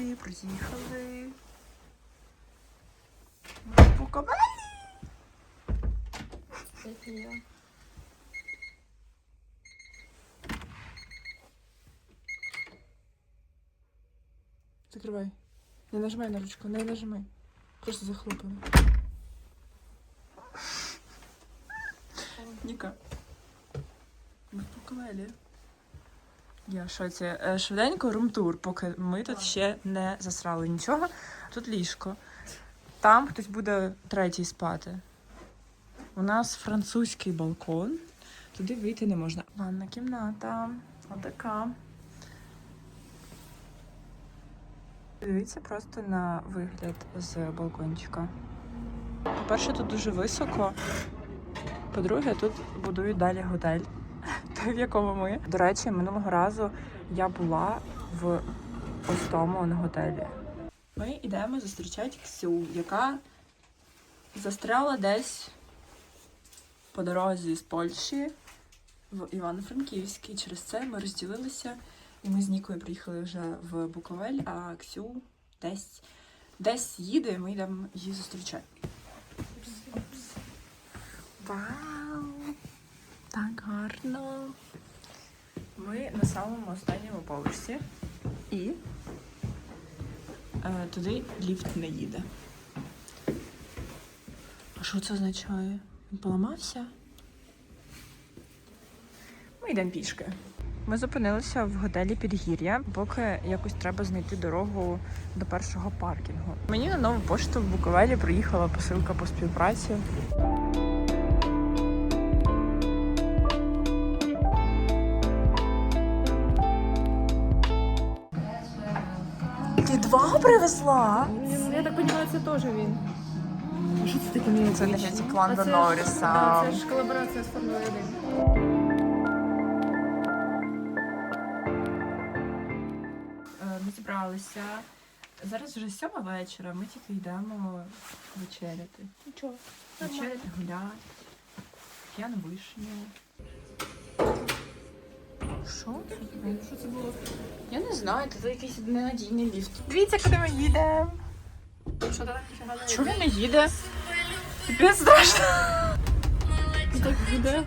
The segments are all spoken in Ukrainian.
нарешті приїхали. Ми в Буковелі. Закривай. Не нажимай на ручку, не нажимай. Просто захлопай. Ніка. Ми в Буковелі. Я в шоці. Е, Швиденько румтур, поки ми тут ще не засрали нічого. Тут ліжко. Там хтось буде третій спати. У нас французький балкон. Туди вийти не можна. Ванна кімната. Отака. Дивіться просто на вигляд з балкончика. По-перше, тут дуже високо. По-друге, тут будують далі готель, в якому ми. До речі, минулого разу я була в ось на готелі. Ми йдемо зустрічати Ксю, яка застряла десь по дорозі з Польщі в Івано-Франківській. Через це ми розділилися, і ми з Нікою приїхали вже в Буковель, а Ксю десь, десь їде, і ми йдемо її зустрічати. Вау! Так гарно. Ми на самому останньому поверсі і е, туди ліфт не їде. А що це означає? Він поламався? Ми йдемо пішки. Ми зупинилися в готелі Підгір'я, поки якось треба знайти дорогу до першого паркінгу. Мені на нову пошту в Буковелі приїхала посилка по співпраці. Два привезла? Я так розумію, це теж він. Що це таке? Це не Кланда Норріса. Це ж колаборація з Формулою 1. Е, Ми зібралися. Зараз вже сьома вечора, ми тільки йдемо вечеряти. Нічого. Вечеряти, гуляти. П'яну вишню. Що? Що це було? Я не знаю, це якийсь ненадійний ліфт. Дивіться, куди ми їдемо. Що він не їде? Тобі страшно. так буде?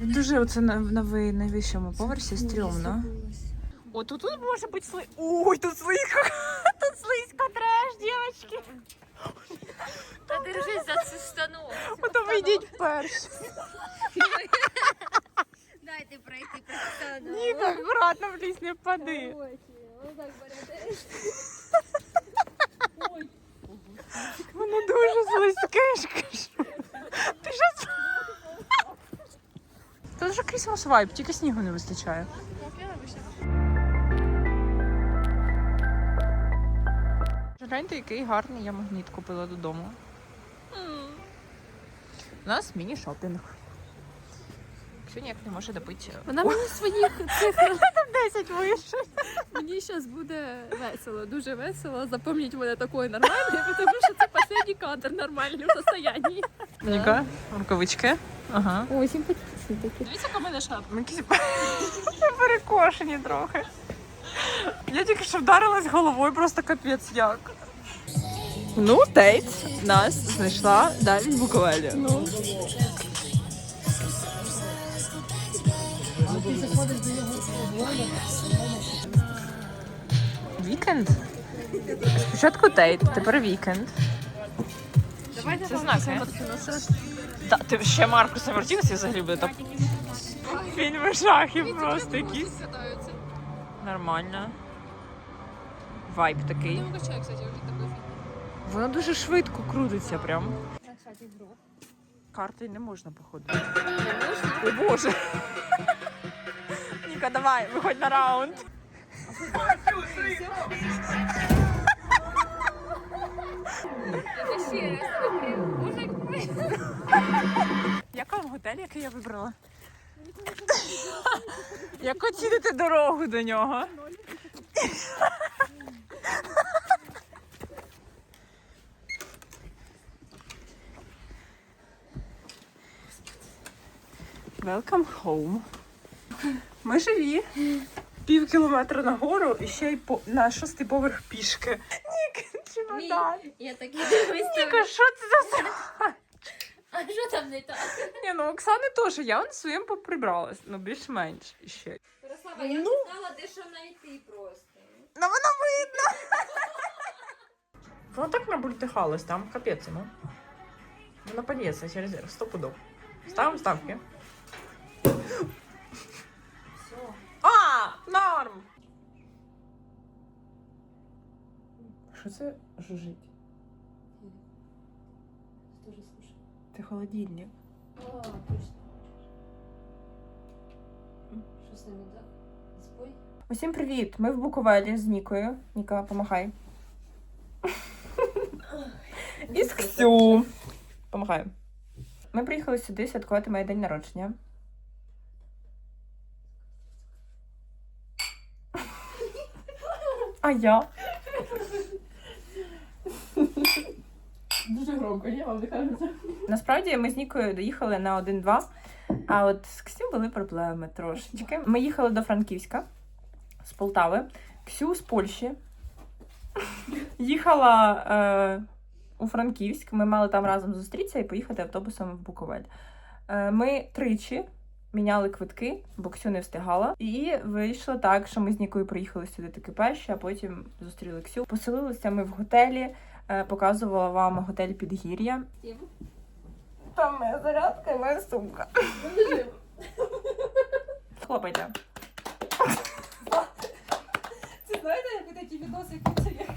Дуже оце на, на найвищому поверсі стрьомно. О, тут, тут може бути сли... Ой, тут слизько. Тут слизько треш, дівчатки. Та держись за цю стану. Ото ви йдіть перші. Дайте пройти по стану. Акуратно, влізь, не впади. Воно дуже слизьке, кажу. Ти що? це? Тут же Christmas вайб, тільки снігу не вистачає. Гляньте, який гарний я магніт купила додому. У нас міні-шопінг. Ксю ніяк не може добити. Вона мені своїх цифр. 10 вище. Мені зараз буде весело, дуже весело. Запомніть мене такою нормальною, тому що це останній кадр нормальний в состоянні. Ніка, рукавички. Ага. Ой, симпатичні такі. Дивіться, яка мене шапка. Ми якісь перекошені трохи. Я тільки що вдарилась головою, просто капець як. Ну, Тейт нас знайшла навіть в Буковелі. Ну. Вікенд? Спочатку Тейт, тепер вікенд. Це знаки. Та ти ще Маркуса Мартінеса взагалі буде так. Фільми жахів просто якісь. Нормально. Вайб такий. Не Воно дуже швидко крутиться прям. Карти не можна, походу. О боже. Ніка, давай, виходь на раунд. Як вам готель, який я вибрала? Як оціните дорогу до нього? Welcome home. Ми живі. пів кілометра нагору і ще й по на шостий поверх пішки. Нік, чемодан. Я дивлюсь. Ніка, що це за А що там не так? Ні, ну Оксани теж, я вон своїм поприбралась, ну більш-менш ще. Ярослава, я не Ну. знала, де що знайти просто. Ну воно видно. Воно так набультихалось, там капець йому. Воно подіється через резерв, сто. Ставимо ставки. Норм! Що це жужить? Тоже слушай. Це холодильник. А, точно. Що з ними так? Збой? Усім привіт! Ми в Буковелі з Нікою. Ніка, помахай. І з Ксю. Помахаю. Ми приїхали сюди святкувати моє день народження. А? Дуже громко, ні, вам не кажеться? Насправді ми з Нікою доїхали на 1-2, а от з Ксю були проблеми трошечки. Ми їхали до Франківська з Полтави, Ксю з Польщі. Їхала е, у Франківськ. Ми мали там разом зустрітися і поїхати автобусом в Буковель. Е, ми тричі міняли квитки, бо Ксю не встигала. І вийшло так, що ми з Нікою приїхали сюди таки перші, а потім зустріли Ксю. Поселилися ми в готелі. Е, Показувала вам готель Підгір'я. Там моя зарядка і моя сумка. Хлопайте. Це знаєте, як такі відоси, які це як?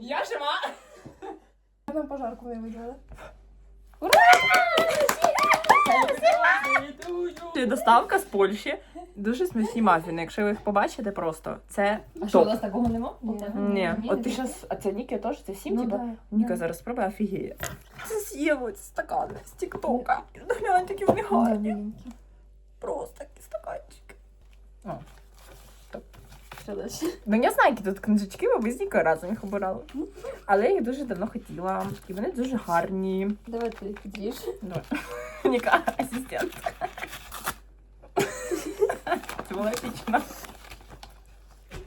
Я жива. нам пожарку не видали. Це доставка з Польщі. Дуже смачні мафіни. Якщо ви їх побачите, просто це А що, у нас такого нема? Ні, от ти зараз, а це Ніка теж, це сім, Ну, типа. Ніка зараз спробує офігіє. Це з'їли ці стакани з Тіктока. Глянь, такі вони гарні. Просто такі стаканчики. Ну я знаю, які тут книжечки, бо ми з Нікою разом їх обирали. Але я їх дуже давно хотіла. І вони дуже гарні. Давай ти підріж. Давай. Ніка, асистент. Епічно.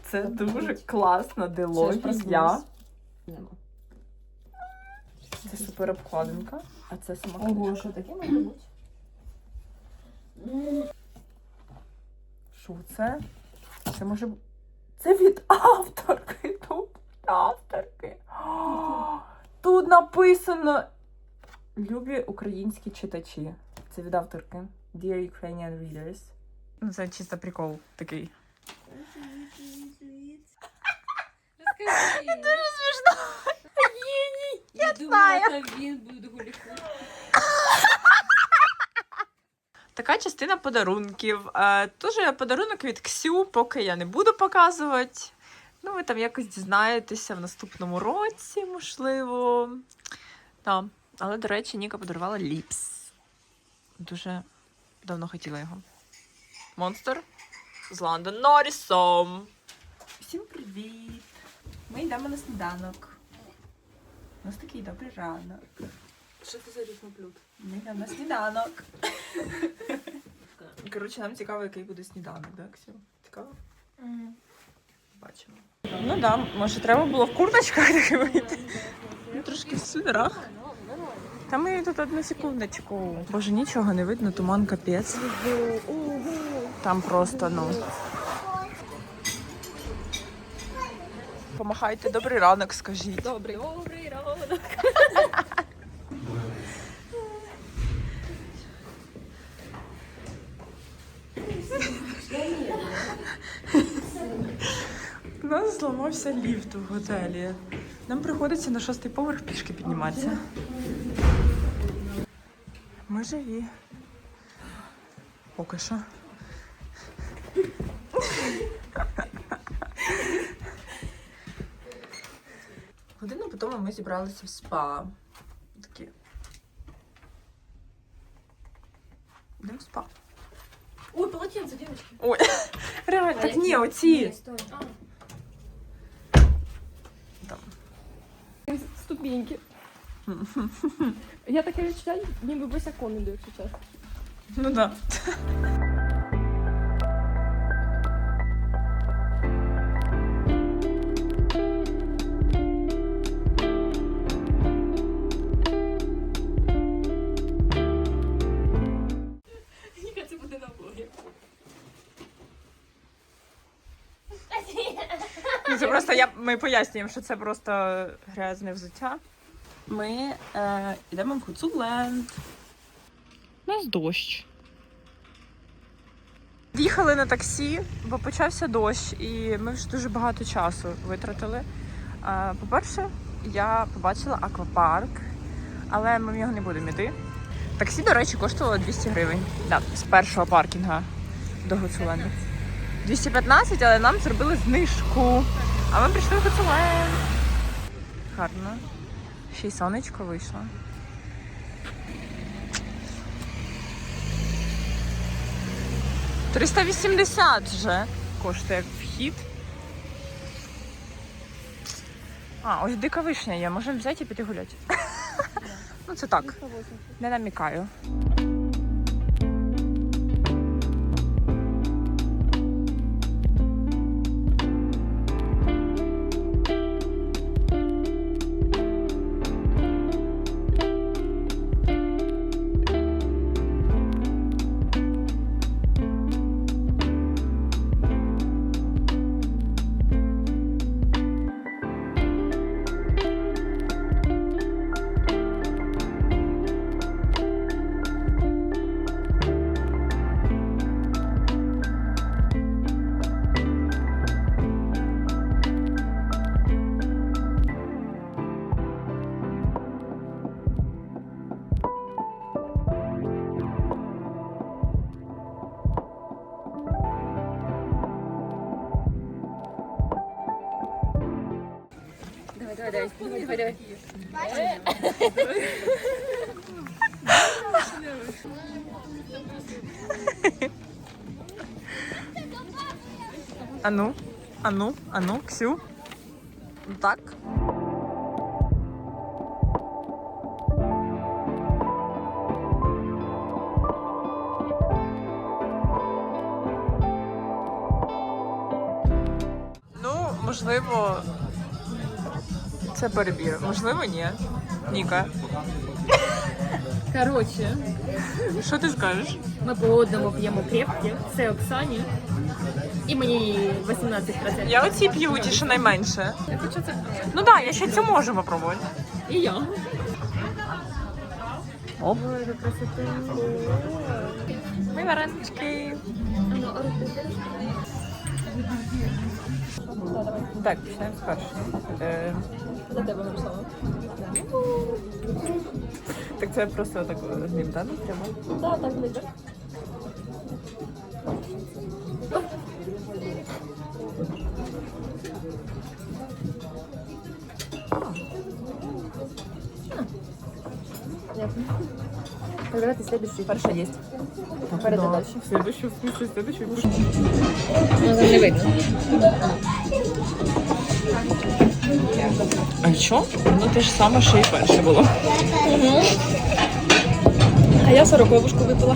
Це дуже класна дилогія. Це супер обкладинка, а це сама Ого, що таке може бути? Що це? Це може Це від авторки. Тут авторки. Написано Любі українські читачі. Це від авторки. Dear Ukrainian Readers. Ну, це чисто прикол такий. Розкажи. Дуже смішно. Я думала, це він буде гуліку. Така частина подарунків. Е, Тоже подарунок від Ксю, поки я не буду показувати. Ну, ви там якось дізнаєтеся в наступному році, можливо. Так. Але, до речі, Ніка подарувала ліпс. Дуже давно хотіла його. Монстр з Лондон Норрісом. Всім привіт! Ми йдемо на сніданок. У нас такий добрий ранок. Що це за різноплют? Ми йдемо на сніданок. Коротше, нам цікаво, який буде сніданок, так, Ксю? Цікаво? Бачимо. Ну так, да, може треба було в курточках таки вийти. Ну, Трошки в свитерах. Та ми тут одну секундочку. Боже, нічого не видно, туман капець. Там просто, ну. Помахайте, добрий ранок, скажіть. Добрий, добрий ранок. У нас зламався ліфт в готелі. Нам приходиться на шостий поверх пішки підніматися. Ми живі. Поки що. Годину по тому ми зібралися в спа. Такі. Йдемо в спа. Ой, полотенце, девочки. Ой, реально, так ні, оці. А. Там. Ступеньки. Я таке відчуття, ніби босяком іду, якщо чесно. Ну да. Ми пояснюємо, що це просто грязне взуття. Ми е, йдемо в Гуцуленд. У нас дощ. Їхали на таксі, бо почався дощ, і ми вже дуже багато часу витратили. Е, по-перше, я побачила аквапарк, але ми в нього не будемо йти. Таксі, до речі, коштувало 200 гривень. Да, з першого паркінга до Гуцуленду. 215, але нам зробили знижку. А ми прийшли в. Гарно. Ще й сонечко вийшло. Триста вісімдесят вже коштує вхід. А, ось дика вишня є, можемо взяти і піти гуляти. Ну це так, не намікаю. Ану, ану, ану, Ксю. Ну Так. Ну, можливо, це перебір. Можливо, ні. Ніка. Коротше, Що ти скажеш? ми по одному п'ємо крепки, це Оксані. І мені 18%. Я оці п'ю ті, що найменше. Я хочу це Ну так, я ще цю можу попробувати. І я. Оп. Ой, яка красота. Ми варенички. Береш? Так, почнемо з першого. Е, За тебе написала. так це просто так знім, так? Прямо. Так, так, ближче. Так, давайте следующий. Перша є. Передай дальше. Следующую, в смысле, следующую. Ну, не видно. А що? Ну те ж саме, що і перше було. А я сороковушку випила.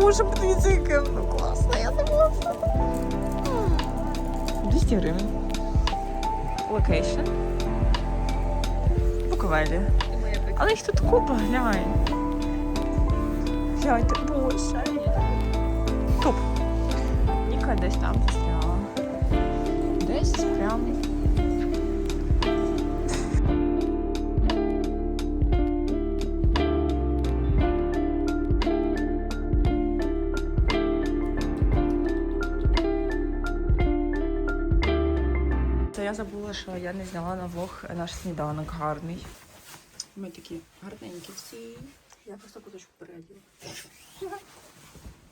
Боже, подивіться, яке воно класне, я забула. 200 гривень. Локейшн. Буковелі. Але їх тут купа, глянь. Гляньте, боже. Туп. Ніка десь там застряла. Десь прям. Що я не зняла на влог наш сніданок гарний. Ми такі гарненькі всі. Я просто куточку переоділа.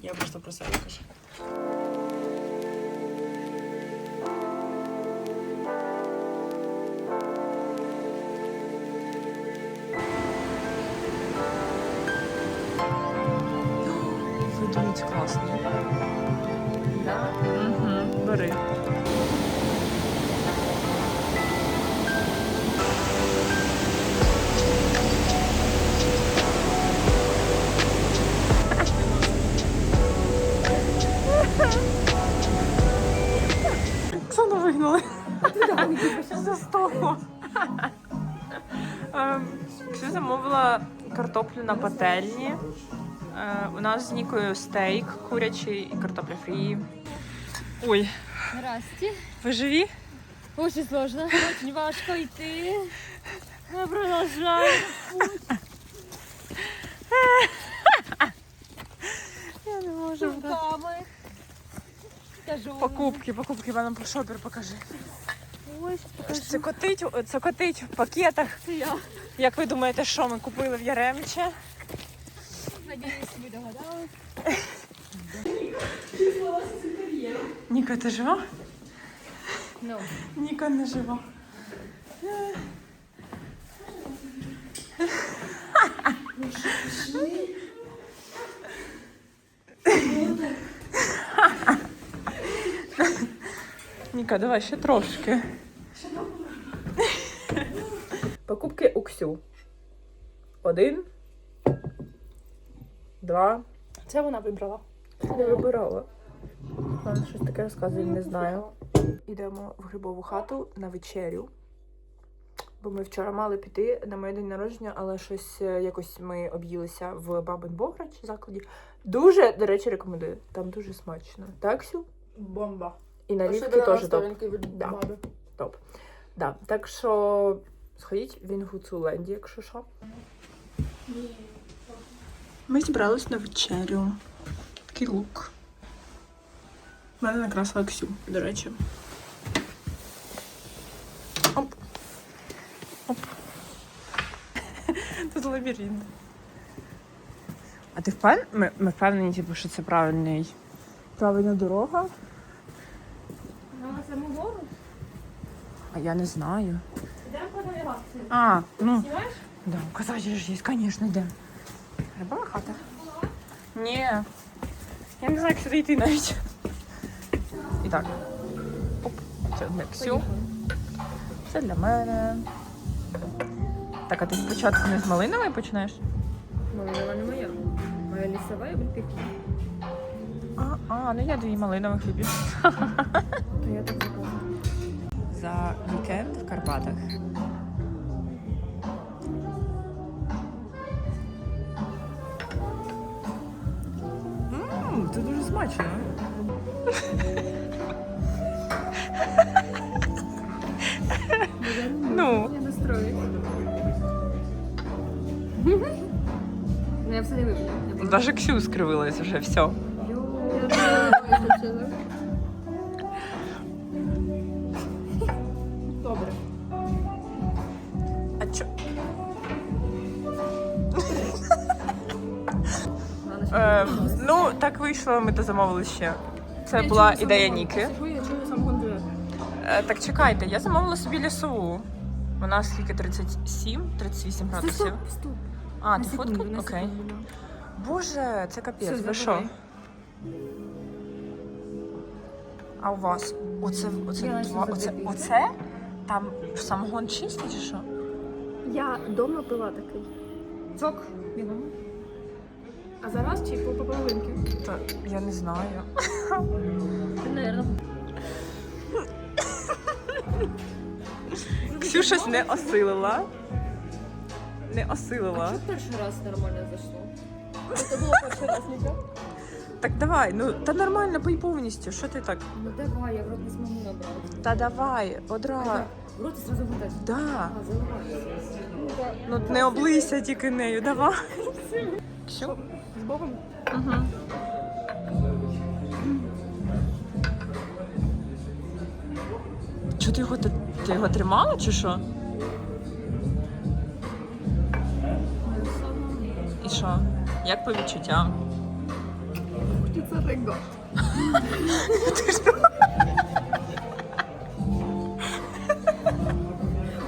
Я просто про себе кажу. Ви думаєте, класно. Угу, бери. Картоплю на пательні. Е, у нас з Нікою стейк курячий і картопля фрі. Ой, Здрасте. ви живі? Очень сложно, очень важко йти. Ми продовжаємо. Я не можу. Руками. Покупки, покупки, вам шопер покажи. Ось. Це котить, це котить в пакетах. Це я. Як ви думаєте, що ми купили в Яремче? Надіюсь, ви догадались. Ніка, ти жива? Ну. Ніка не жива. Ніка, давай ще трошки. Покупки у Ксю. Один. Два. Це вона вибрала. Не вибирала. Нам щось таке розказує, не знаю. Йдемо в грибову хату на вечерю. Бо ми вчора мали піти на моє день народження, але щось е, якось ми об'їлися в Бабин Бограч закладі. Дуже, до речі, рекомендую. Там дуже смачно. Так, Сю? Бомба. І наливки теж топ. Да. Топ. Да. Так що сходіть в Інгуцуленді, якщо що. Ми зібрались на вечерю. Такий лук. У Мене накрасила Ксю, до речі. Оп. Оп. Тут лабіринт. А ти впевнений? Ми, ми впевнені, типу, що це правильний. Правильна дорога? На саму гору? А я не знаю. А, ну. Да, указатель же есть, конечно, да. Рибова хата? Ні. Я не знаю, як сюди йти навіть. І так. Оп, це для Ксю. Це для мене. Так, а ти спочатку не з малинової починаєш? Малинова не моя. Моя лісова і бутики. А, а, ну я дві малинових люблю. То я так. За вікенд в Карпатах. Ммм, це дуже смачно. Ну. Я настроюсь. Ну, я все не вип'ю. Я просто- Даже Ксю скривилась вже все. Е, ну, так вийшло, ми дозамовили ще. Це була ідея Ніки. Е, так чекайте, я замовила собі лісову. Вона скільки 37, 38 градусів. Стоп. А, ти секунду, фотка? Окей. Боже, це капець. Ви що? А у вас? Оце, оце, два, оце, оце? Там самогон чистий чи що? Я дома пила такий. Цок, бігом. А зараз чи по по половинки? Та, я не знаю. Наверно. Ксю щось не осилила. Не осилила. перший раз нормально зайшло? Це було перший раз, Ніка? Так давай, ну та нормально пий повністю. Що ти так? Ну давай, я в рот не змогу набрати. Та давай, одразу. В рот зразу видать. Да. А, заливай. Ну не облийся тільки нею, давай. Ксю? Богом. Угу. Чого ти його ти, ти його тримала чи що? І що? Як по відчуттям? Птиця рего.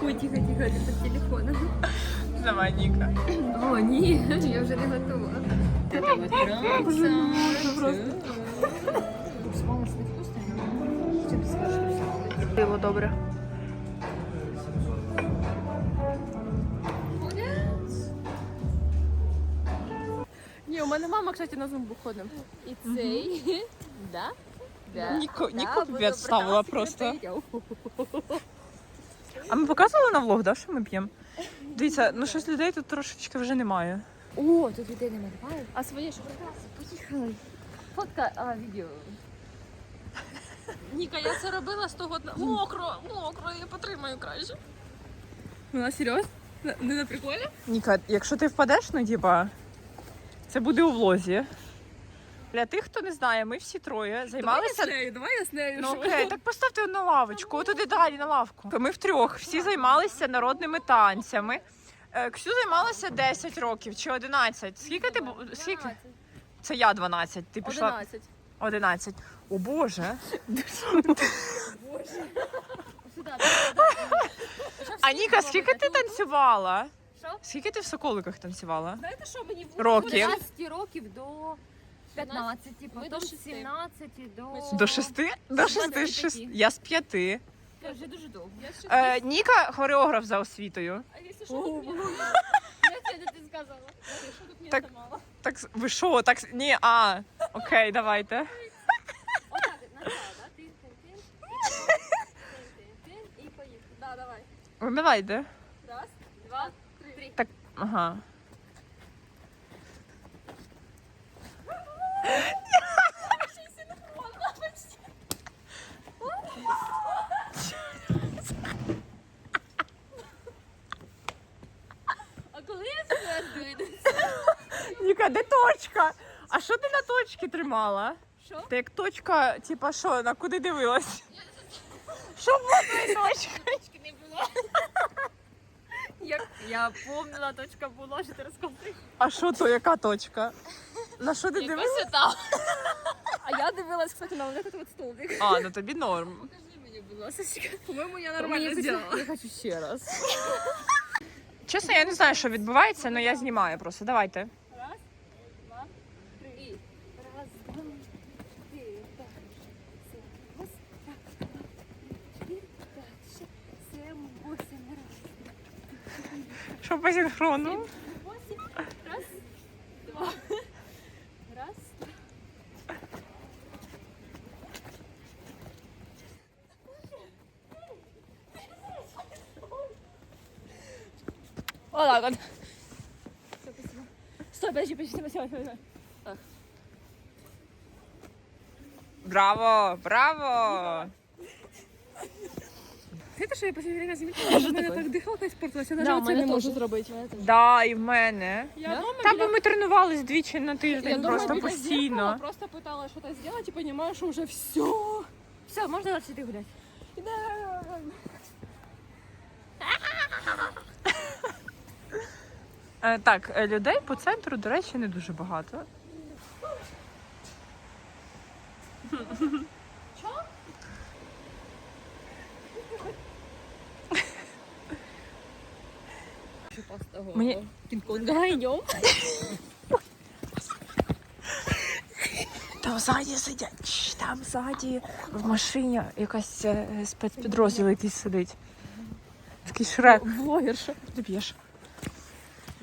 Ой, тихо, тихо, это по телефону. Давай, Ніка. О, ні, я вже не готова. Это вот скажешь? Пиво добре. Ні, у мене мама, кстати, на зумбу ходить. І цей. Да? Да. Ніко, Да, Ніку ставила просто. А ми показували на влог, да, що ми п'ємо? Дивіться, ну щось людей тут трошечки вже немає. О, тут людей немає. А своє що? Поїхали. Фотка, а, відео. Ніка, я це робила 100 год на... Мокро, мокро, я потримаю краще. Вона серйозно? Не на приколі? Ніка, якщо ти впадеш, ну типа, це буде у влозі. Для тих, хто не знає, ми всі троє займалися. Давай я з нею, давай я з нею. Ну окей, так поставте на лавочку, отуди далі на лавку. Ми втрьох всі займалися народними танцями. Е, Ксю займалася 10 років чи 11. Скільки ти бу- скільки? Це я 12. Ти пішла 11. 11. О Боже. Сюди. А Ніка, скільки ти танцювала? Що? Скільки ти в соколиках танцювала? Знаєте що, мені в Років. 15 років до 15, Ми потім з шести. 17 до... Ми До шести? До шести. 25. шест- Я з п'яти. Це вже дуже довго. Я ще Е, Ніка хореограф за освітою. А що, тут мені Я це ти сказала. Якщо тут Так. мало. Так с- ви що? Так с- ні, а окей, давайте. Отак, да? Ти, і поїхали. Да, давай. Ну, давайте. Раз. Два, три. Так, ага. А коли я себе здивлюсь? Ніка, де точка? А що ти на точці тримала? Що? Ти як точка, типа що, на куди дивилась? Що було твоєю точкою? Точки не було. Як я помнила, точка була, що ти розказуєш. А що то, яка точка? На що ти дивилась? там. А я дивилась, кстати, на вот этот столбик. А, ну тобі норм. Покажи мені, будь ласка. По-моєму, я нормально зробила. Я хочу ще раз. Чесно, я не знаю, що відбувається, але я знімаю просто. Давайте. Раз, два, три. Три. Раз, два, чотири, п'ять, сім, восемь, так, чотири, п'ять, шість, сім, восемь, раз. Що по синхрону? Восемь, раз, два, раз, Вот так вот. Стой, подожди, подожди, подожди, подожди, подожди. Браво! Браво! Знаєте, що я последний раз замітила? У мене так дихалка спортилась, я Да, навіть у це не можу зробити. Да, і в мене. Я Да? дома Та біля- ми тренувались двічі на я тиждень, дома просто біля постійно. зеркала просто пыталась что-то сделать и понимаю, что уже все. Все, можна далі сюди гуляти? Е, так, е, людей по центру, до речі, не дуже багато. Мені- Кінг-Конга йдем. Там ззаді сидять, там ззаді в машині якась е, спецпідрозділ якийсь сидить. Такий шрек. Блогерша. Ти п'єш.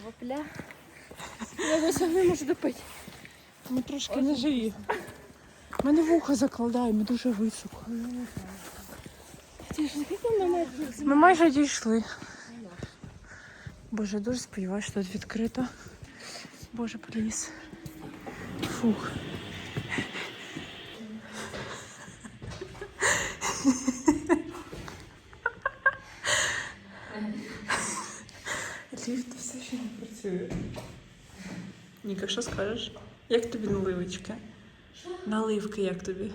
Вопля. Я ось не можу допити. Ми трошки не живі. Мене вухо закладає, ми дуже високо. Ми майже дійшли. Боже, дуже сподіваюся, що тут відкрито. Боже, пліс. Фух. Ліфт все ще не працює. Ніка, що скажеш? Як тобі наливочки? Наливки як тобі?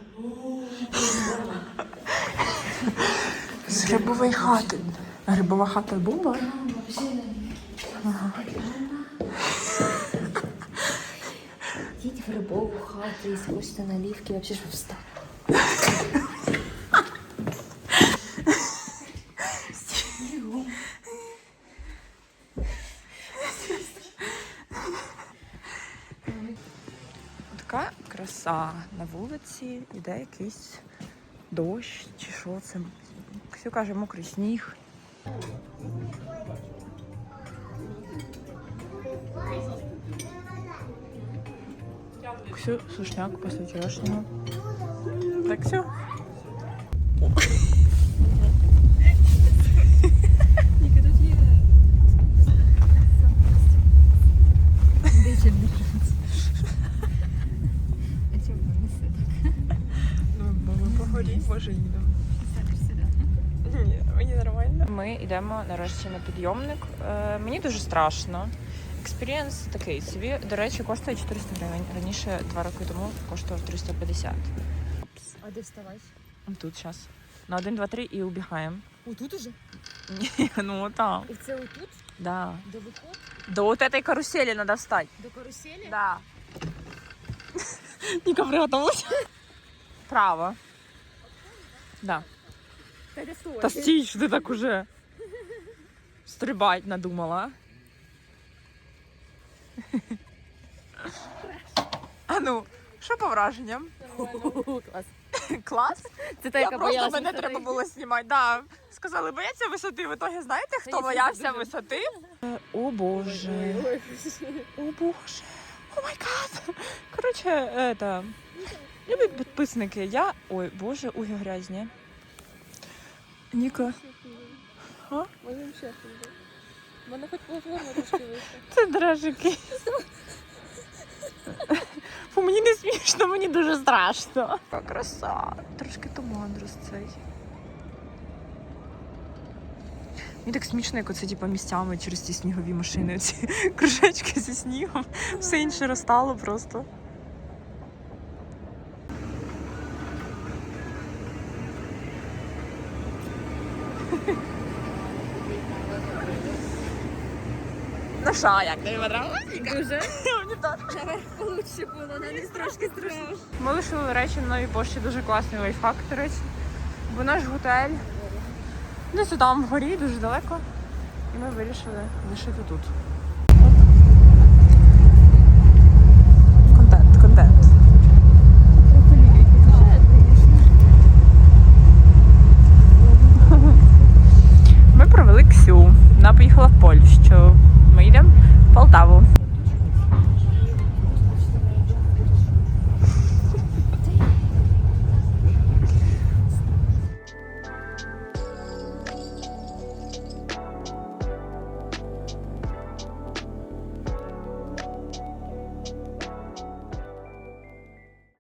З грибової хати. Грибова хата була? Йдіть в грибову хату і скочте наливки, вообще ж встав. Така краса на вулиці, іде якийсь дощ чи що це. Ксю каже, мокрий сніг. Все, сушняк после вчерашнего. Так все. Ми йдемо нарешті на підйомник. Е, мені дуже страшно. Експірієнс такий собі. До речі, коштує 400 гривень. Раніше, два роки тому, коштував 350. А де вставати? Тут зараз. На 1, 2, 3 і убігаємо. Отут уже? Ні, ну там. І це отут? Да. До виход? До вот этой карусели надо встать. До каруселі? Да. Ніка приготовилась. Право. Да. Та де стой. Та стій, що ти так уже стрибать надумала. А ну, що по враженням? Клас. Клас? Це та, Я просто боялась мене висоти. треба було знімати. Да. Сказали, бояться висоти. В итоге знаєте, хто ні, боявся дуже. висоти? О боже. О боже. О май гад. Коротше, это. Любі підписники. Я. Ой, боже, уги грязні. Ніка. А? Можемо ще мене хоч платформа трошки вище. Це дрожики. Фу, мені не смішно, мені дуже страшно. Яка краса. Трошки туман розцей. Мені так смішно, як оце типу, місцями через ті снігові машини, ці кружечки зі снігом. Все інше розтало просто. Що, як понравилось? Дуже. Мені. Наверх получше було, низ трошки страшно. Ми лишили, речі, на новій пошті дуже класний лайфхак, до речі. Бо наш готель десь там вгорі, дуже далеко. І ми вирішили лишити тут. Контент, контент. Ми провели Ксю. Вона поїхала в Польщу. Ми йдемо в Полтаву.